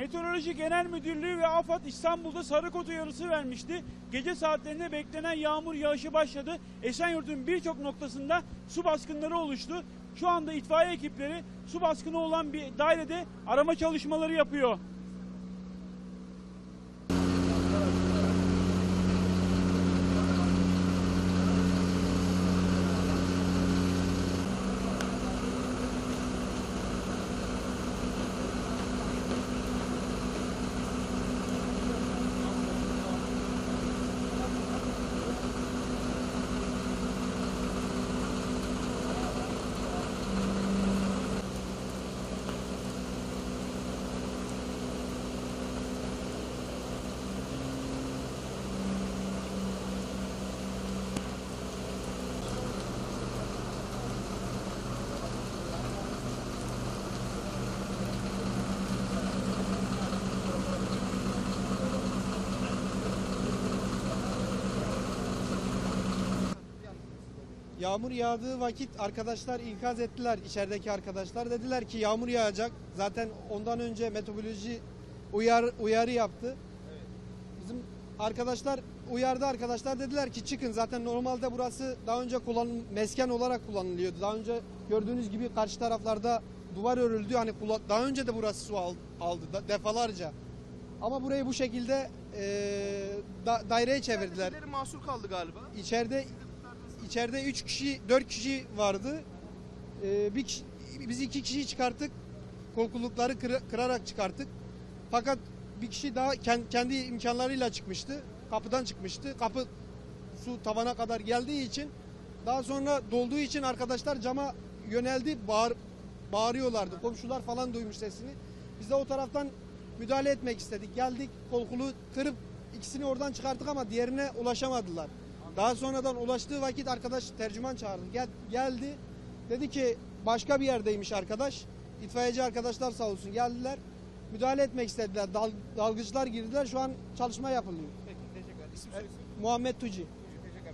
Meteoroloji Genel Müdürlüğü ve AFAD İstanbul'da sarı kod uyarısı vermişti. Gece saatlerinde beklenen yağmur yağışı başladı. Esenyurt'un birçok noktasında su baskınları oluştu. Şu anda itfaiye ekipleri su baskını olan bir dairede arama çalışmaları yapıyor. Yağmur yağdığı vakit arkadaşlar ikaz ettiler içerideki arkadaşlar. Dediler ki yağmur yağacak. Zaten ondan önce meteoroloji uyar, uyarı yaptı. Bizim arkadaşlar uyardı arkadaşlar dediler ki çıkın. Zaten normalde burası daha önce kullan mesken olarak kullanılıyordu. Daha önce gördüğünüz gibi karşı taraflarda duvar örüldü. Hani daha önce de burası su al- aldı da- defalarca. Ama burayı bu şekilde eee da- daireye çevirdiler. Mahsur kaldı galiba. İçeride içeride 3 kişi 4 kişi vardı. Ee, bir kişi, biz iki kişiyi çıkarttık. Korkulukları kıra- kırarak çıkarttık. Fakat bir kişi daha ken- kendi imkanlarıyla çıkmıştı. Kapıdan çıkmıştı. Kapı su tavana kadar geldiği için daha sonra dolduğu için arkadaşlar cama yöneldi. Bağır, bağırıyorlardı. Komşular falan duymuş sesini. Biz de o taraftan müdahale etmek istedik. Geldik kolkulu kırıp ikisini oradan çıkarttık ama diğerine ulaşamadılar. Daha sonradan ulaştığı vakit arkadaş tercüman çağırdı. Gel, geldi. Dedi ki başka bir yerdeymiş arkadaş. İtfaiyeci arkadaşlar sağ olsun geldiler. Müdahale etmek istediler. Dal- dalgıçlar girdiler. Şu an çalışma yapılıyor. Peki teşekkürler. İsim soyisim? Muhammed Tuci.